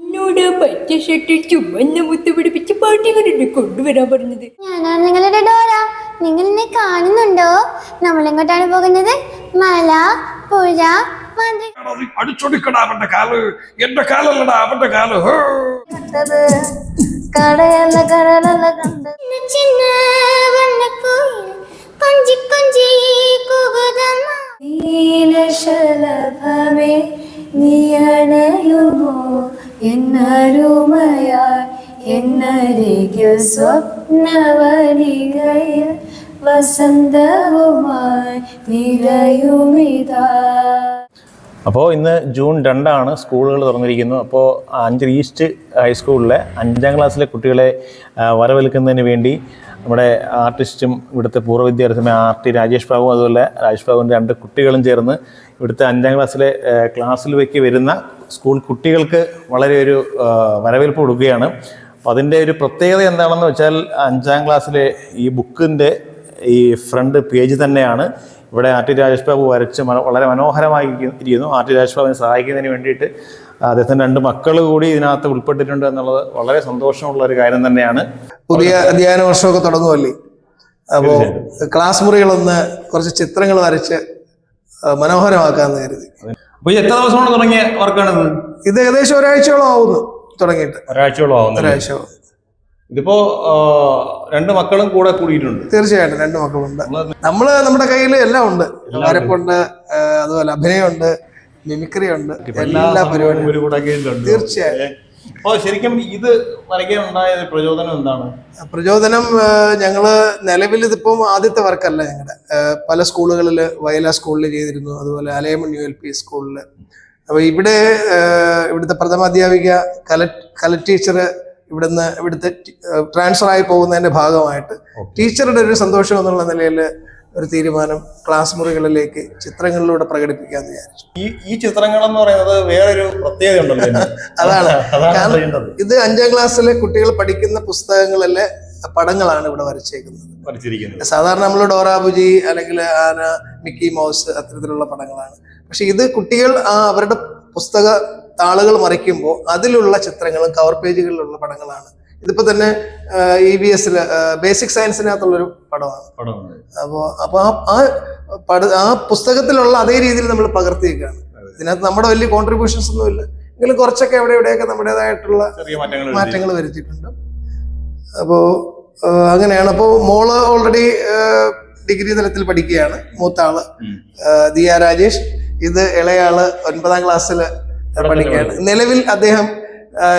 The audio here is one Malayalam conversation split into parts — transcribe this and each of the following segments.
എന്നോട് പച്ച ഷർട്ടിൽ ചുമന്ന മുത്ത് പിടിപ്പിച്ച് പാട്ടികളുണ്ട് കൊണ്ടുവരാൻ പറഞ്ഞത്. ഞാനാണ് നിങ്ങളുടെ ഡോറ. നിങ്ങൾ എന്നെ കാണുന്നുണ്ടോ? നമ്മൾ എങ്ങോട്ടാണ് പോകുന്നത്? മല പുഴ അടിച്ചൊടിക്കടാ അവന്റെ കാൽ. എന്റെ കാലല്ലടാ അവന്റെ കാൽ. കടയല്ല കടലല്ല കണ്ടത്. നീലശലഭമേ നീയണയുമോ എന്നരുമയായി എന്നരികിൽ സ്വപ്നവനികയ വസന്തവുമായി നിറയുമിതാ അപ്പോൾ ഇന്ന് ജൂൺ രണ്ടാണ് സ്കൂളുകൾ തുറന്നിരിക്കുന്നു. അപ്പോൾ അഞ്ച് ഈസ്റ്റ് ഹൈസ്കൂളിലെ അഞ്ചാം ക്ലാസ്സിലെ കുട്ടികളെ വരവേൽക്കുന്നതിന് വേണ്ടി നമ്മുടെ ആർട്ടിസ്റ്റും ഇവിടുത്തെ പൂർവ വിദ്യാർത്ഥിയുമായ ആർ ടി രാജേഷ് ബാബുവും അതുപോലെ രാജേഷ് ബാബുവിന്റെ രണ്ട് കുട്ടികളും ചേർന്ന് ഇവിടുത്തെ അഞ്ചാം ക്ലാസ്സിലെ ക്ലാസ്സിൽ വയ്ക്ക് വരുന്ന സ്കൂൾ കുട്ടികൾക്ക് വളരെ ഒരു വരവേൽപ്പ് കൊടുക്കുകയാണ്. അപ്പോൾ അതിന്റെ ഒരു പ്രത്യേകത എന്താണെന്ന് വെച്ചാൽ അഞ്ചാം ക്ലാസ്സിലെ ഈ ബുക്കിന്റെ ഈ ഫ്രണ്ട് പേജ് തന്നെയാണ്. ഇവിടെ ആർ ടി രാജേഷ് ബാബു വരച്ച് വളരെ മനോഹരമായി ഇരിക്കുന്നു. ആർ ടി രാജേഷ് ബാബുവിനെ സഹായിക്കുന്നതിന് വേണ്ടിയിട്ട് അദ്ദേഹത്തിന്റെ രണ്ട് മക്കൾ കൂടി ഇതിനകത്ത് ഉൾപ്പെട്ടിട്ടുണ്ട് എന്നുള്ളത് വളരെ സന്തോഷമുള്ള ഒരു കാര്യം തന്നെയാണ്. പുതിയ അധ്യയന വർഷമൊക്കെ തുടങ്ങുമല്ലേ അപ്പോൾ ക്ലാസ് മുറികളൊന്ന് കുറച്ച് ചിത്രങ്ങൾ വരച്ച് മനോഹരമാക്കാൻ മനോഹരമാക്കാന്ന് കരുതി. അപ്പോൾ എത്ര ദിവസം കൊണ്ട് തുടങ്ങിയ വർക്കാണിത് ഇത് ഏകദേശം ഒരാഴ്ചയോളം ആവുന്നു തുടങ്ങിയിട്ട്. ഒരാഴ്ചയോളം ആവുന്നു ഒരാഴ്ച ഇതിപ്പോ രണ്ട് മക്കളും കൂടെ കൂടിയിട്ടുണ്ട്. തീർച്ചയായിട്ടും രണ്ട് മക്കളുണ്ട്. നമ്മൾ നമ്മുടെ കയ്യിൽ എല്ലാം ഉണ്ട്. വരപ്പുണ്ട് അതുപോലെ അഭിനയമുണ്ട് മിമിക്രി ഉണ്ട് എല്ലാ പരിപാടിയും. തീർച്ചയായും. അപ്പോൾ ശരിക്കും ഇത് വരയ്ക്കാനുണ്ടായ പ്രചോദനം എന്താണ്? പ്രചോദനം ഞങ്ങൾ നിലവിൽ ഇതിപ്പം ആദ്യത്തെ വർക്കല്ല ഞങ്ങളുടെ പല സ്കൂളുകളിൽ വയല സ്കൂളിൽ ചെയ്തിരുന്നു. അതുപോലെ അലയമൺ യു എൽ പി സ്കൂളിൽ അപ്പൊ ഇവിടെ ഇവിടുത്തെ പ്രഥമാധ്യാപിക കല കല ടീച്ചർ ഇവിടുന്ന് ഇവിടുത്തെ ട്രാൻസ്ഫർ ആയി പോകുന്നതിന്റെ ഭാഗമായിട്ട് ടീച്ചറുടെ ഒരു സന്തോഷം എന്നുള്ള നിലയിൽ ഒരു തീരുമാനം ക്ലാസ് മുറികളിലേക്ക് ചിത്രങ്ങളിലൂടെ പ്രകടിപ്പിക്കാന്ന് വിചാരിച്ചു. ഈ ഈ ചിത്രങ്ങൾ എന്ന് പറയുന്നത് വേറൊരു പ്രത്യേകത ഉണ്ടല്ലോ അതാണ്. കാരണം ഇത് അഞ്ചാം ക്ലാസ്സിലെ കുട്ടികൾ പഠിക്കുന്ന പുസ്തകങ്ങളിലെ പടങ്ങളാണ് ഇവിടെ വരച്ചേക്കുന്നത്. വരച്ചിരിക്കുന്നത്. സാധാരണ നമ്മൾ ഡോറാബുജി അല്ലെങ്കിൽ ആന മിക്കി മൗസ് അത്തരത്തിലുള്ള പടങ്ങളാണ്. പക്ഷെ ഇത് കുട്ടികൾ ആ അവരുടെ പുസ്തക താളുകൾ മറിക്കുമ്പോൾ അതിലുള്ള ചിത്രങ്ങളും കവർ പേജുകളിലുള്ള പടങ്ങളാണ്. ഇതിപ്പോ തന്നെ ഇ ബി എസിൽ ബേസിക് സയൻസിനകത്തുള്ളൊരു പടമാണ്. പടമാണ്. അപ്പോൾ അപ്പോൾ ആ ആ പട ആ പുസ്തകത്തിലുള്ള അതേ രീതിയിൽ നമ്മൾ പകർത്തിയേക്കാണ് ഇതിനകത്ത് നമ്മുടെ വലിയ കോൺട്രിബ്യൂഷൻസ് ഒന്നുമില്ല എങ്കിലും കുറച്ചൊക്കെ എവിടെ എവിടെയൊക്കെ നമ്മുടേതായിട്ടുള്ള മാറ്റങ്ങൾ വരുത്തിയിട്ടുണ്ട്. അപ്പോൾ അങ്ങനെയാണ്. അപ്പോൾ മോൾ ഓൾറെഡി ഡിഗ്രി തലത്തിൽ പഠിക്കുകയാണ്. മൂത്താൾ ദിയ രാജേഷ്. ഇത് ഇളയാൾ ഒൻപതാം ക്ലാസ്സിൽ പഠിക്കുകയാണ് നിലവിൽ അദ്ദേഹം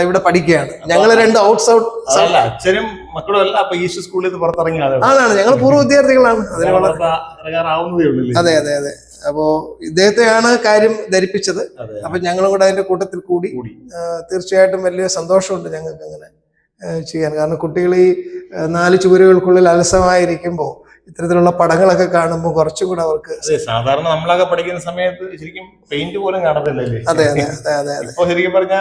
ഇവിടെ പഠിക്കുകയാണ്. ഞങ്ങൾ രണ്ട് ഔട്ട്സ് ഔട്ട് അച്ഛനും മക്കളും അല്ല അപ്പൊ സ്കൂളിൽ നിന്ന് അതാണ് ഞങ്ങൾ പൂർവ വിദ്യാർത്ഥികളാണ്. അതിന് വളരെ അതെ അതെ അതെ. അപ്പോ ഇദ്ദേഹത്തെയാണ് കാര്യം ധരിപ്പിച്ചത്. അപ്പൊ ഞങ്ങളും കൂടെ അതിന്റെ കൂട്ടത്തിൽ കൂടി തീർച്ചയായിട്ടും വലിയ സന്തോഷമുണ്ട് ഞങ്ങൾക്ക് അങ്ങനെ ചെയ്യാൻ. കാരണം കുട്ടികൾ ഈ നാല് ചുവരുകൾക്കുള്ളിൽ അലസമായിരിക്കുമ്പോൾ ഇത്തരത്തിലുള്ള പടങ്ങളൊക്കെ കാണുമ്പോൾ കുറച്ചും കൂടെ അവർക്ക് സാധാരണ നമ്മളൊക്കെ പഠിക്കുന്ന സമയത്ത് ശരിക്കും പെയിന്റ് പോലും കാണത്തില്ലല്ലേ? അതെ അതെ അതെ അതെ ഇപ്പൊ ശരിക്കും പറഞ്ഞ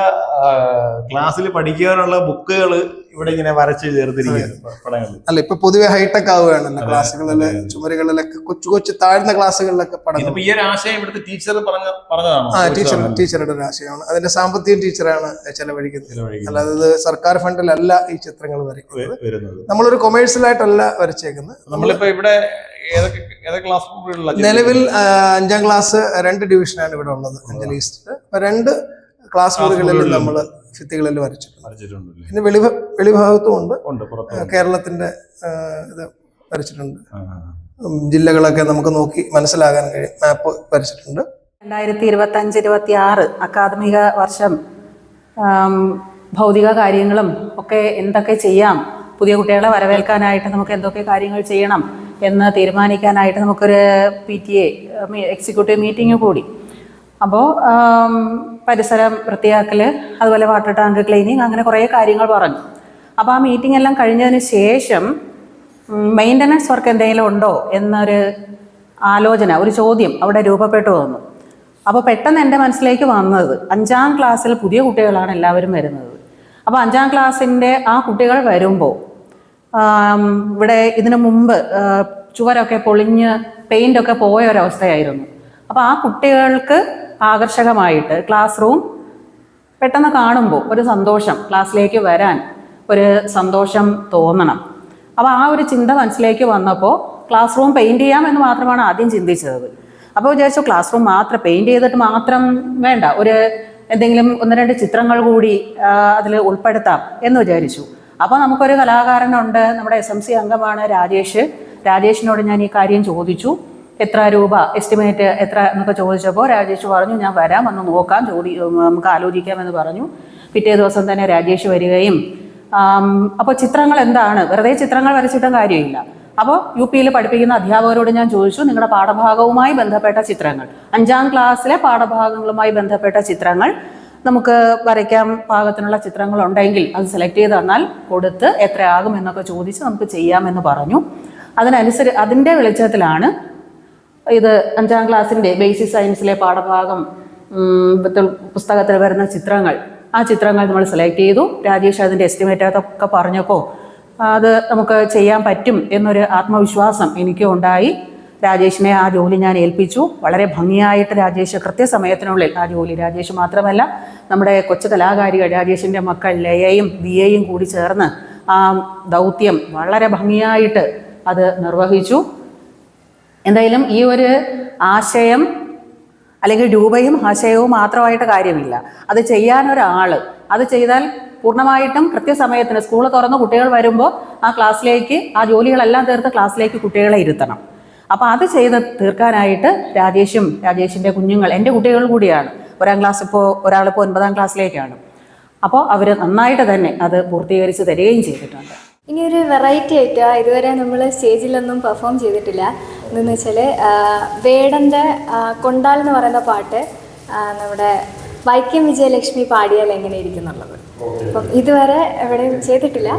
ക്ലാസ്സിൽ പഠിക്കാനുള്ള ബുക്കുകൾ ഇവിടെ ഇങ്ങനെ വരച്ച് ചേർത്തിരിക്കുകയാണ് പടങ്ങളിൽ. അല്ല ഇപ്പൊ പൊതുവെ ഹൈടെക് ആവുകയാണ്. ക്ലാസ്സുകളിൽ ചുമരുകളിലൊക്കെ കൊച്ചു കൊച്ചു താഴ്ന്ന ക്ലാസ്സുകളിലൊക്കെ പടങ്ങൾ. ഈ ഒരു ആശയം ഇവിടുത്തെ ടീച്ചർ പറഞ്ഞ പറഞ്ഞതാണ്. ആ ടീച്ചർ ടീച്ചറുടെ ഒരു ആശയമാണ്. അതിന്റെ സാമ്പത്തികം ടീച്ചറാണ് ചെലവഴിക്കുന്നത്. അല്ലാതെ ഇത് സർക്കാർ ഫണ്ടിലല്ല ഈ ചിത്രങ്ങൾ വരയ്ക്കുന്നത്. നമ്മളൊരു കൊമേഴ്സ്യൽ ആയിട്ടല്ല വരച്ചേക്കുന്നത് നമ്മളിപ്പോ ഇവിടെ നിലവിൽ അഞ്ചാം ക്ലാസ് രണ്ട് ഡിവിഷനാണ് ഇവിടെ ഉള്ളത് അഞ്ചൽ രണ്ട് ക്ലാസ് മുറികളിൽ നമ്മൾ ഭിത്തികളിൽ വരച്ചിട്ടുണ്ട്. പിന്നെ വെളി വെളിഭാഗത്തും ഉണ്ട്. ഉണ്ട് പുറത്ത് കേരളത്തിന്റെ ഇത് വരച്ചിട്ടുണ്ട്. ജില്ലകളൊക്കെ നമുക്ക് നോക്കി മനസ്സിലാകാൻ കഴിയും. മാപ്പ് വരച്ചിട്ടുണ്ട്. രണ്ടായിരത്തി ഇരുപത്തി അഞ്ച് ഇരുപത്തി ആറ് അക്കാദമിക വർഷം ഭൗതിക കാര്യങ്ങളും ഒക്കെ എന്തൊക്കെ ചെയ്യാം പുതിയ കുട്ടികളെ വരവേൽക്കാനായിട്ട് നമുക്ക് എന്തൊക്കെ കാര്യങ്ങൾ ചെയ്യണം എന്ന് തീരുമാനിക്കാനായിട്ട് നമുക്കൊരു P T A executive meeting കൂടി അപ്പോൾ പരിസരം വൃത്തിയാക്കൽ അതുപോലെ വാട്ടർ ടാങ്ക് ക്ലീനിങ് അങ്ങനെ കുറേ കാര്യങ്ങൾ പറഞ്ഞു. അപ്പോൾ ആ മീറ്റിംഗ് എല്ലാം കഴിഞ്ഞതിന് ശേഷം മെയിന്റനൻസ് വർക്ക് എന്തെങ്കിലും ഉണ്ടോ എന്നൊരു ആലോചന ഒരു ചോദ്യം അവിടെ രൂപപ്പെട്ടു വന്നു. അപ്പോൾ പെട്ടെന്ന് എന്റെ മനസ്സിലേക്ക് വന്നത് അഞ്ചാം ക്ലാസ്സിൽ പുതിയ കുട്ടികളാണ് എല്ലാവരും വരുന്നത്. അപ്പോൾ അഞ്ചാം ക്ലാസ്സിന്റെ ആ കുട്ടികൾ വരുമ്പോൾ ഇവിടെ ഇതിനു മുമ്പ് ചുവരൊക്കെ പൊളിഞ്ഞ് പെയിന്റൊക്കെ പോയ ഒരവസ്ഥയായിരുന്നു അപ്പോൾ ആ കുട്ടികൾക്ക് ആകർഷകമായിട്ട് ക്ലാസ് റൂം പെട്ടെന്ന് കാണുമ്പോൾ ഒരു സന്തോഷം ക്ലാസ്സിലേക്ക് വരാൻ ഒരു സന്തോഷം തോന്നണം. അപ്പോൾ ആ ഒരു ചിന്ത മനസ്സിലേക്ക് വന്നപ്പോൾ ക്ലാസ് റൂം പെയിന്റ് ചെയ്യാം എന്ന് മാത്രമാണ് ആദ്യം ചിന്തിച്ചത്. അപ്പോൾ വിചാരിച്ചു ക്ലാസ് റൂം മാത്രം പെയിന്റ് ചെയ്തിട്ട് മാത്രം വേണ്ട ഒരു എന്തെങ്കിലും ഒന്ന് രണ്ട് ചിത്രങ്ങൾ കൂടി അതിൽ ഉൾപ്പെടുത്താം എന്ന് വിചാരിച്ചു. അപ്പോൾ നമുക്കൊരു കലാകാരനുണ്ട് നമ്മുടെ എസ് എം സി അംഗമാണ് രാജേഷ്. രാജേഷിനോട് ഞാൻ ഈ കാര്യം ചോദിച്ചു. എത്ര രൂപ എസ്റ്റിമേറ്റ് എത്ര എന്നൊക്കെ ചോദിച്ചപ്പോൾ രാജേഷ് പറഞ്ഞു ഞാൻ വരാം വന്ന് നോക്കാം ജോലി നമുക്ക് ആലോചിക്കാമെന്ന് പറഞ്ഞു. പിറ്റേ ദിവസം തന്നെ രാജേഷ് വരികയും അപ്പോൾ ചിത്രങ്ങൾ എന്താണ്? വെറുതെ ചിത്രങ്ങൾ വരച്ചിട്ടും കാര്യമില്ല. അപ്പോൾ യു പിയിൽ പഠിപ്പിക്കുന്ന അധ്യാപകരോട് ഞാൻ ചോദിച്ചു നിങ്ങളുടെ പാഠഭാഗവുമായി ബന്ധപ്പെട്ട ചിത്രങ്ങൾ അഞ്ചാം ക്ലാസ്സിലെ പാഠഭാഗങ്ങളുമായി ബന്ധപ്പെട്ട ചിത്രങ്ങൾ നമുക്ക് വരയ്ക്കാൻ പാകത്തിനുള്ള ചിത്രങ്ങൾ ഉണ്ടെങ്കിൽ അത് സെലക്ട് ചെയ്ത് തന്നാൽ കൊടുത്ത് എത്രയാകും എന്നൊക്കെ ചോദിച്ച് നമുക്ക് ചെയ്യാമെന്ന് പറഞ്ഞു. അതിനനുസരിച്ച് അതിന്റെ വെളിച്ചത്തിലാണ് ഇത് അഞ്ചാം ക്ലാസ്സിന്റെ ബേസിക് സയൻസിലെ പാഠഭാഗം പുസ്തകത്തിൽ വരുന്ന ചിത്രങ്ങൾ. ആ ചിത്രങ്ങൾ നമ്മൾ സെലക്ട് ചെയ്തു. രാജേഷ് അതിന്റെ എസ്റ്റിമേറ്റ് അതൊക്കെ പറഞ്ഞപ്പോൾ അത് നമുക്ക് ചെയ്യാൻ പറ്റും എന്നൊരു ആത്മവിശ്വാസം എനിക്കും ഉണ്ടായി. രാജേഷിനെ ആ ജോലി ഞാൻ ഏൽപ്പിച്ചു. വളരെ ഭംഗിയായിട്ട് രാജേഷ് കൃത്യസമയത്തിനുള്ളിൽ ആ ജോലി രാജേഷ് മാത്രമല്ല നമ്മുടെ കൊച്ചു കലാകാരികൾ രാജേഷിന്റെ മക്കൾ ലയയും ദിയയും കൂടി ചേർന്ന് ആ ദൗത്യം വളരെ ഭംഗിയായിട്ട് അത് നിർവഹിച്ചു. എന്തായാലും ഈ ഒരു ആശയം അല്ലെങ്കിൽ രൂപയും ആശയവും മാത്രമായിട്ട് കാര്യമില്ല. അത് ചെയ്യാൻ ഒരാൾ അത് ചെയ്താൽ പൂർണമായിട്ടും കൃത്യസമയത്തിന് സ്കൂൾ തുറന്ന് കുട്ടികൾ വരുമ്പോൾ ആ ക്ലാസ്സിലേക്ക് ആ ജോലികളെല്ലാം തീർത്ത് ക്ലാസ്സിലേക്ക് കുട്ടികളെ ഇരുത്തണം. അപ്പോൾ അത് ചെയ്ത് തീർക്കാനായിട്ട് രാജേഷും രാജേഷിന്റെ കുഞ്ഞുങ്ങൾ എന്റെ കുട്ടികൾ കൂടിയാണ്. ഒരാം ക്ലാസ് ഇപ്പോൾ ഒരാളിപ്പോൾ ഒൻപതാം ക്ലാസ്സിലേക്കാണ് അപ്പോൾ അവർ നന്നായിട്ട് തന്നെ അത് പൂർത്തീകരിച്ച് തരികയും ചെയ്തിട്ടുണ്ട്. ഇനി ഒരു വെറൈറ്റി ആയിട്ട് ഇതുവരെ നമ്മൾ സ്റ്റേജിലൊന്നും പെർഫോം ചെയ്തിട്ടില്ല. എന്താണെന്ന് വെച്ചാൽ വേടന്റെ കൊണ്ടാൽ എന്ന് പറയുന്ന പാട്ട് നമ്മുടെ വൈക്കം വിജയലക്ഷ്മി പാടിയാൽ എങ്ങനെ ഇരിക്കുന്നുള്ളത് അപ്പം ഇതുവരെ എവിടെയും ചെയ്തിട്ടില്ല.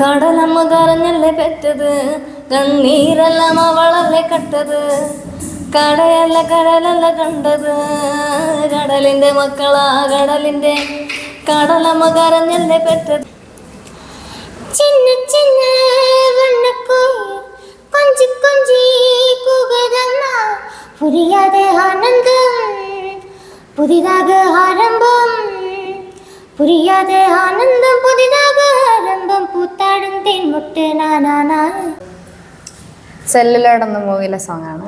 കടലമ്മ കരഞ്ഞല്ലേ പെറ്റത് കണ്ണീരെല്ലാം അവളല്ലേ കട്ടത് കടയല്ല കടലല്ല കണ്ടത് കടലിന്റെ മക്കളാ കടലിന്റെ കടലമ്മ കരഞ്ഞല്ലേ പെറ്റത്. ചിന്ന ചിന്ന വണ്ണക്കൂ கொஞ்சி கொஞ்சி கூகுதம்மா புரியாத ஆனந்தம் புதிதாக ஆரம்பம் புரியாத ஆனந்தம் புதிதாக ஆரம்பம் பூத்தாடும் தேன் முட்டு நானா സെല്ലുലോഡ് എന്ന മൂവിയിലെ സോങ് ആണ്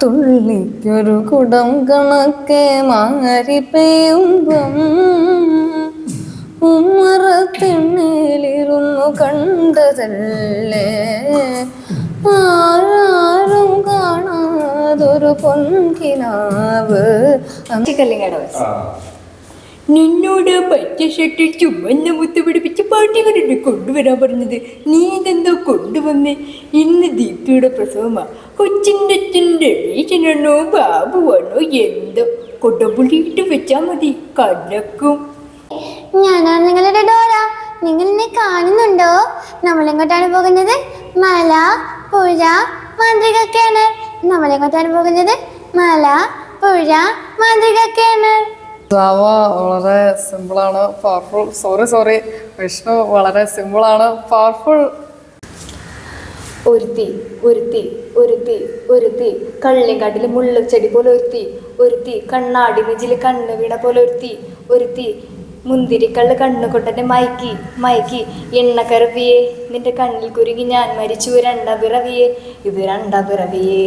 തുള്ളിക്കൊരു കുടം കണക്കെ മാറി പെയ്യുമ്പം ഉമ്മറത്തിണ്ണയിലിരുന്നു കണ്ടതല്ലേ? ആരാരും കാണാതൊരു പൊൻകിനാവ്. നിന്നോട് പച്ച ഷട്ടിൽ ചുവന്ന മുത്ത് പിടിപ്പിച്ച് പാട്ടികളുണ്ട് കൊണ്ടുവരാൻ പറഞ്ഞത് നീ ഇതെന്തോ കൊണ്ടുവന്ന്? ഇന്ന് ദീപ്തിയുടെ പ്രസവമാ. കൊച്ചിന്റെ അച്ഛന്റെ ബാബു ബാബുവാണോ എന്തോ. കൊടപുളിയിട്ട് വെച്ചാൽ മതി. കലക്കും. ഞാനാണ് നിങ്ങളുടെ ഡോറ. നിങ്ങൾ എന്നെ കാണുന്നുണ്ടോ? നമ്മൾ എങ്ങോട്ടാണ് പോകുന്നത്? മല പുഴ മാന്ത്രിക കിണർ നമ്മൾ എങ്ങോട്ടാണ് പോകുന്നത്? മല പുഴ മാന്ത്രിക കിണർ ജാവ വളരെ സിമ്പിളാണ് പവർഫുൾ സോറി സോറി വിഷ്ണു വളരെ സിമ്പിളാണ് പവർഫുൾ ഒരുത്തി ഒരുത്തി ഒരുത്തി ഒരുത്തി. കള്ളിങ്കാട്ടിൽ മുള്ളു ചെടി പോലെ ഒരുത്തി. ഒരുത്തി കണ്ണാടി നെഞ്ചിൽ കണ്ണ് വീണ പോലെ ഒരുത്തി. ഒരുത്തി മുന്തിരിക്കള്ള് കണ്ണു കൊട്ടെ മയക്കി മയക്കി എണ്ണക്കരവിയെ നിന്റെ കണ്ണിൽ കുരുങ്ങി ഞാൻ മരിച്ചു രണ്ട പിറവിയെ ഇത് രണ്ട പിറവിയേ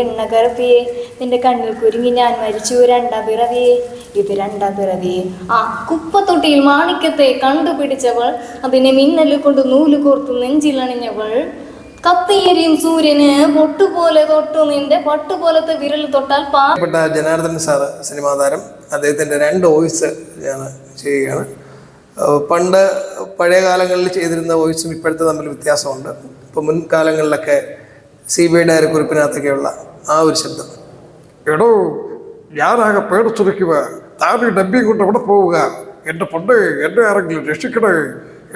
എണ്ണക്കരവിയെ. നിന്റെ കണ്ണിൽ കുരുങ്ങി ഞാൻ മരിച്ചു രണ്ട പിറവിയെ ഇത് രണ്ട പിറവിയെ ആ കുപ്പത്തൊട്ടിയിൽ മാണിക്യത്തെ കണ്ടുപിടിച്ചവൾ അതിനെ മിന്നൽ കൊണ്ട് നൂൽ കോർത്തു നെഞ്ചിലണിഞ്ഞവൾ കത്തിയേരിയും സൂര്യന് പൊട്ടുപോലെ തൊട്ടു നിന്റെ പട്ടുപോലത്തെ വിരൽ തൊട്ടാൽ പാ പ്രിയപ്പെട്ട ജനാർദ്ദൻ സാർ സിനിമാ താരം അദ്ദേഹത്തിന്റെ രണ്ട് വോയിസ് ഞാൻ ചെയ്യുകയാണ്. പണ്ട് പഴയ കാലങ്ങളിൽ ചെയ്തിരുന്ന വോയിസും ഇപ്പോഴത്തെ തമ്മിൽ വ്യത്യാസമുണ്ട്. ഇപ്പോൾ മുൻകാലങ്ങളിലൊക്കെ സി ബി ഐ ഡയറി കുറിപ്പിനകത്തൊക്കെയുള്ള ആ ഒരു ശബ്ദം. എടോ ഞാനാകെ പേടിച്ചിരിക്കുക താൻ ഈ ഡബ്ബിയും കൊണ്ട് എവിടെ പോവുക? എന്റെ പണ്ട് എന്നെ ആരെങ്കിലും രക്ഷിക്കണേ.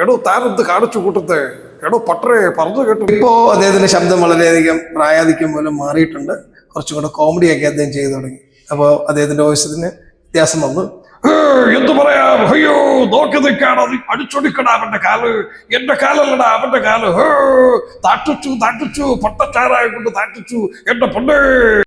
എടോ താനെന്ത് കാണിച്ചു കൂട്ടത്തെ എടോ പട്ടറേ പറഞ്ഞു കേട്ടു. ഇപ്പോൾ അദ്ദേഹത്തിന്റെ ശബ്ദം വളരെയധികം പ്രായാധിക്യം മൂലം മാറിയിട്ടുണ്ട്. കുറച്ചും കൂടെ കോമഡിയൊക്കെ അദ്ദേഹം ചെയ്തു തുടങ്ങി. അപ്പോൾ അദ്ദേഹത്തിന്റെ വോയിസത്തിന് വ്യത്യാസം വന്ന്. എന്തു പറയാം? അയ്യോ നോക്കി നിൽക്കാണ്. അടിച്ചൊടിക്കണ അവന്റെ കാൽ. എന്റെ കാലല്ലടാ അവന്റെ കാൽ. താട്ടിച്ചു താട്ടിച്ചു പൊട്ടച്ചാരായ കൊണ്ട് താട്ടിച്ചു. എന്റെ പൊണ്ണേ